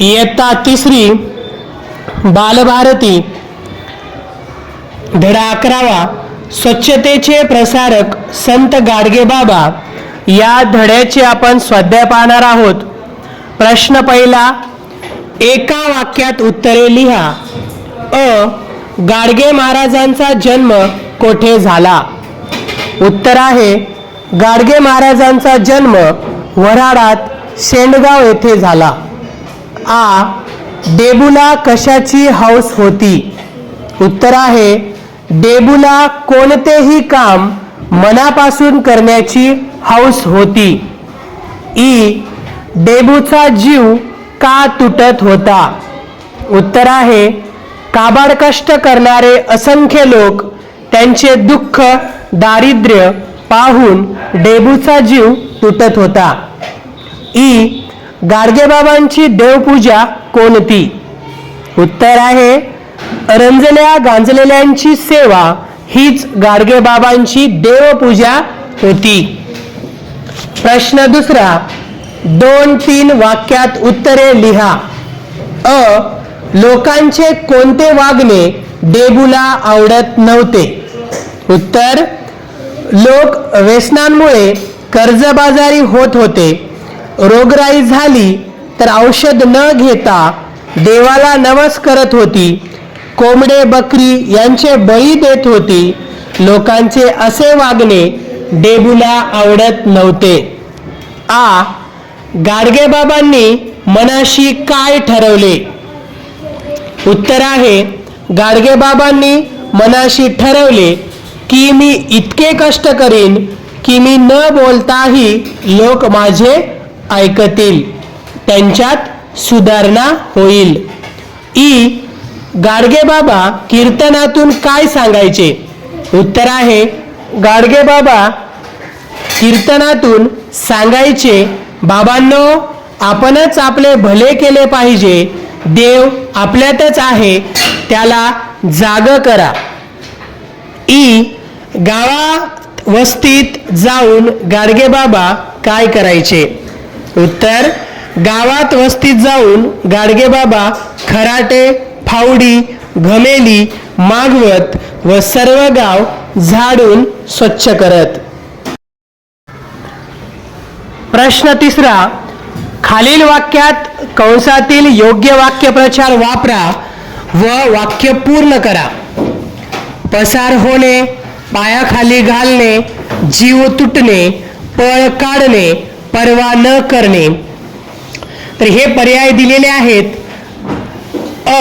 इयत्ता तिसरी बालभारती धडा अकरावा स्वच्छतेचे प्रसारक संत गाडगेबाबा या धड्याचे आपण स्वाध्याय पाहणार आहोत. प्रश्न पहिला एका वाक्यात उत्तरे लिहा. अ गाडगे महाराजांचा जन्म कोठे झाला? उत्तर आहे गाडगे महाराजांचा जन्म वऱ्हाडात शेंडगाव येथे झाला. आ डेबूला कशाची हौस होती? उत्तर आहे डेबूला कोणतेही काम मनापासून करण्याची हौस होती. ई डेबूचा जीव का तुटत होता? उत्तर आहे काबाड कष्ट करणारे असंख्य लोक त्यांचे दुःख दारिद्र्य पाहून डेबूचा जीव तुटत होता. ई गाडगेबाबांची देवपूजा कोणती? उत्तर आहे रंजल्या गांजलेल्यांची सेवा हीच गाडगेबाबांची देवपूजा होती. प्रश्न दुसरा दोन तीन वाक्यात उत्तरे लिहा. अ लोकांचे कोणते वागणे डेबूला आवडत नव्हते? उत्तर लोक व्यसनांमुळे कर्जबाजारी होत होते. रोगराई झाली तर औषध न घेता देवाला नवस करत होती. कोंबडे बकरी यांचे बळी देत होती. लोकांचे असे वागणे डेबूला आवडत नव्हते. आ गाडगेबाबांनी मनाशी काय ठरवले? उत्तर आहे गाडगेबाबांनी मनाशी ठरवले की मी इतके कष्ट करीन की मी न बोलताही लोक माझे ऐकतील. त्यांच्यात सुधारणा होईल. ई. गाडगेबाबा कीर्तनातून काय सांगायचे? उत्तर आहे गाडगेबाबा कीर्तनातून सांगायचे बाबांनो आपणच आपले भले केले पाहिजे. देव आपल्यातच आहे त्याला जाग करा. ई. गावात वस्तीत जाऊन गाडगेबाबा काय करायचे? उत्तर गावात वस्तीत जाऊन गाडगेबाबा खराटे फावडी घमेली मागवत व सर्व गाव झाडून स्वच्छ करत. प्रश्न तिसरा खालील वाक्यात कंसातील योग्य वाक्यप्रचार वापरा व वाक्य पूर्ण करा. पसार होणे पायाखाली घालणे जीव तुटणे पळ काढणे परवा न करणे. तर हे पर्याय दिलेले आहेत. अ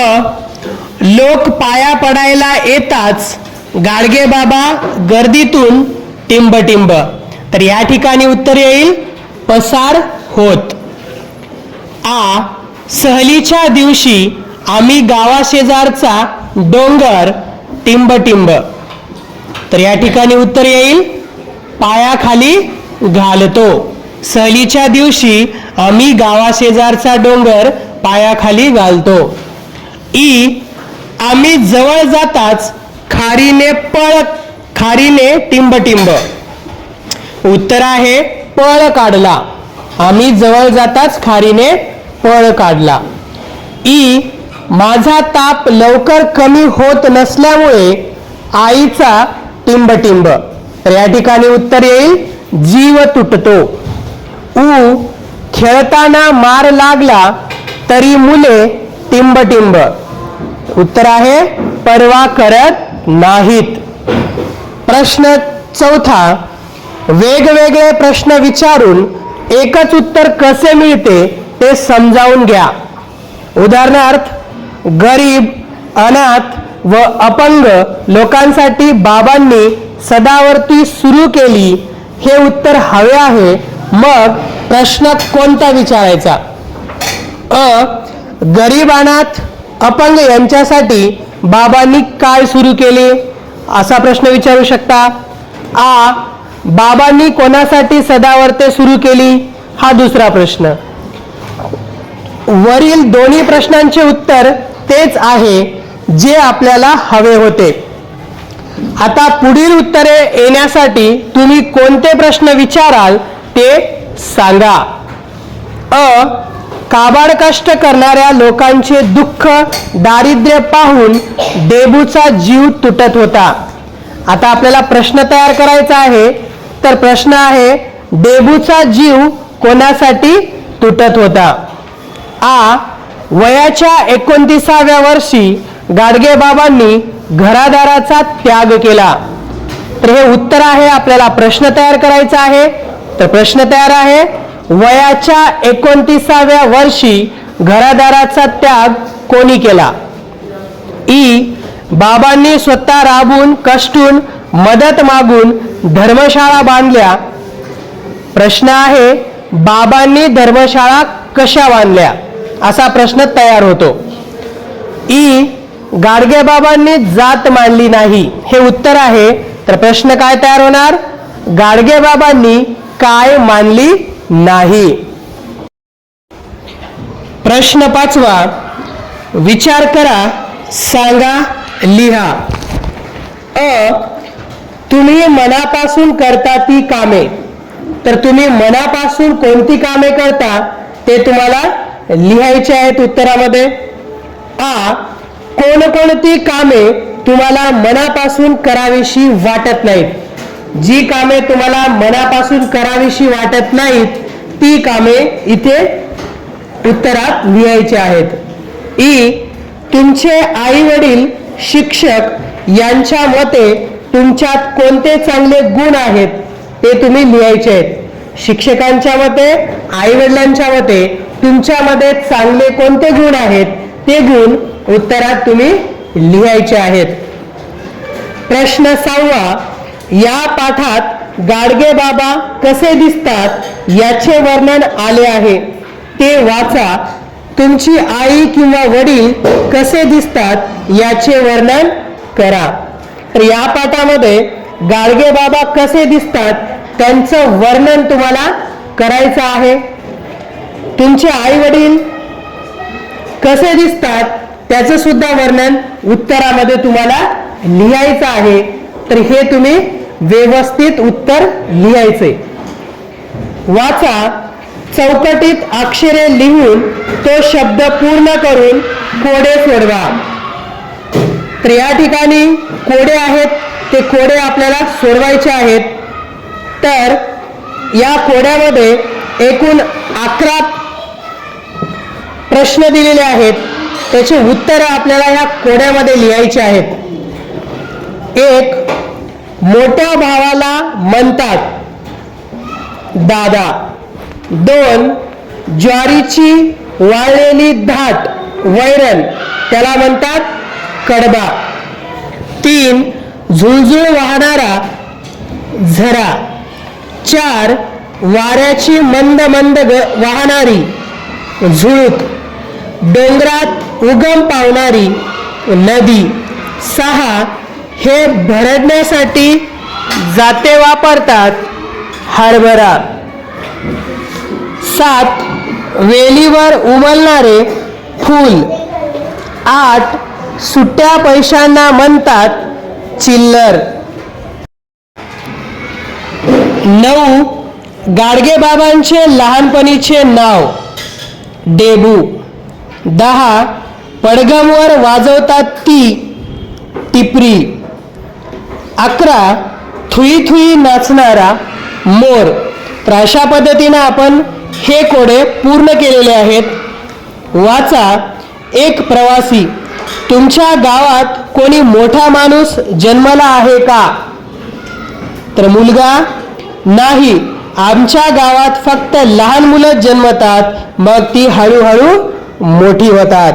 लोक पाया पडायला येताच गाडगे बाबा गर्दीतून टिंब तर या ठिकाणी उत्तर येईल पसार होत. आ सहलीच्या दिवशी आम्ही गावाशेजारचा डोंगर टिंब टिंब तर या ठिकाणी उत्तर येईल पायाखाली घालतो. सहलीच्या दिवशी आम्ही गावाशेजारचा डोंगर पायाखाली घालतो. ई आम्ही जवळ जाताच खारीने पळ खारीने टिंबटिंब. उत्तर आहे पळ काढला. आम्ही जवळ जाताच खारीने पळ काढला. ई माझा ताप लवकर कमी होत नसल्यामुळे आईचा टिंबटिंब. तर या ठिकाणी उत्तर येईल जीव तुटतो. ऊ खेळताना मार लागला तरी मुले टिंबटिंब. उत्तर आहे परवा करत नाहीत. प्रश्न चौथा वेगवेगळे प्रश्न विचारून एकच उत्तर कसे मिळते ते समजावून घ्या. उदाहरणार्थ गरीब अनाथ व अपंग लोकांसाठी बाबांनी सदावर्ती सुरू केली हे उत्तर हवे आहे मग प्रश्न कोणता विचारायचा? अ गरीब अनाथ अपंग यांच्यासाठी बाबांनी काय सुरू केले? असा प्रश्न विचारू शकता. आ बाबांनी कोणासाठी सदावर्ते सुरू केली? हा दुसरा प्रश्न. वरील दोन्ही प्रश्नांचे उत्तर तेच आहे जे आपल्याला हवे होते. आता पुढील उत्तरे येण्यासाठी तुम्ही कोणते प्रश्न विचाराल ते सांगा. अ काबाड कष्ट करणाऱ्या लोकांचे दुःख दारिद्र्य पाहून डेबूचा जीव तुटत होता. आता आपल्याला प्रश्न तयार करायचा आहे. तर प्रश्न आहे डेबूचा जीव कोणासाठी तुटत होता? आ वयाच्या एकोणतीसाव्या वर्षी गाडगेबाबांनी घरादाराचा त्याग केला. तर हे उत्तर आहे आपल्याला प्रश्न तयार करायचा आहे. तर प्रश्न तयार आहे. वयाच्या एकोणतीसाव्या वर्षी घरादाराचा त्याग कोणी केला? ई. बाबांनी स्वतः राबून कष्टून मदत मागून धर्मशाळा बांधल्या. प्रश्न आहे बाबांनी धर्मशाळा कशा बांधल्या? असा प्रश्न तयार होतो. ई. गाडगे बाबांनी जात मांडली नाही. हे उत्तर आहे. तर प्रश्न काय तयार होणार? गाडगे बाबांनी काय मानली नाही? प्रश्न पाचवा. विचार करा सांगा लिहा. अ तुम्ही मनापासून करता ती कामे. तर तुम्ही मनापासून कोणती कामे करता ते तुम्हाला लिहायचे आहेत उत्तरामध्ये. आ कोणकोणती कामे तुम्हाला मनापासून करावीशी वाटत नाहीत. जी कामे तुम्हाला मनापासून करावीशी वाटत नाहीत ती कामे इथे उत्तरात लिहायची आहेत. ई. तुमचे आई वडील शिक्षक यांच्या मते तुमच्यात कोणते चांगले गुण आहेत ते तुम्ही लिहायचे आहेत. शिक्षकांच्या मते आई वडिलांच्या मते तुमच्यामध्ये चांगले कोणते गुण आहेत ते गुण उत्तरात तुम्ही लिहायचे आहेत. प्रश्न सहावा. या पाठात गाडगे बाबा कसे दिसतात याचे वर्णन आले आहे. ते वाचा तुमची आई किंवा वडील कसे दिसतात याचे वर्णन करा. तर या पाठामध्ये गाडगे बाबा कसे दिसतात त्यांचं वर्णन तुम्हाला करायचं आहे. तुमचे आई वडील कसे दिसतात त्याचं सुद्धा वर्णन उत्तरामध्ये तुम्हाला लिहायचं आहे. तर हे तुम्ही व्यवस्थित उत्तर लिहायचे. वाचा चौकटीत अक्षरे लिहून तो शब्द पूर्ण करून कोडे सोडवा. तर या ठिकाणी कोडे आहेत ते कोडे आपल्याला सोडवायचे आहेत. तर या कोड्यामध्ये एकूण अकरा प्रश्न दिलेले आहेत. त्याचे उत्तरं आपल्याला या कोड्यामध्ये लिहायचे आहेत. एक मोठ्या भावाला म्हणतात दादा दोन ज्वारीची वाळलेली धाट वैरण त्याला म्हणतात कडबा. तीन झुळझुळ वाहणारा झरा. चार वाऱ्याची मंद मंद ग- वाहणारी झुळूक. डोंगरात उगम पावणारी नदी. सहा हे भरडण्यासाठी जाते वापरतात हरभरा. सात वेलीवर उमलणारे फूल. आठ सुट्ट्या पैशांना म्हणतात चिल्लर. नऊ गाडगेबाबांचे लहानपणीचे नाव डेबू. दहा पडगमवर वाजवतात ती टिपरी. अकरा थुई थुई नाचणारा मोर. तर अशा पद्धतीनं आपण हे कोडे पूर्ण केलेले आहेत. वाचा एक प्रवासी तुमच्या गावात कोणी मोठा माणूस जन्मला आहे का? तर मुलगा नाही आमच्या गावात फक्त लहान मुलं जन्मतात मग ती हळूहळू मोठी होतात.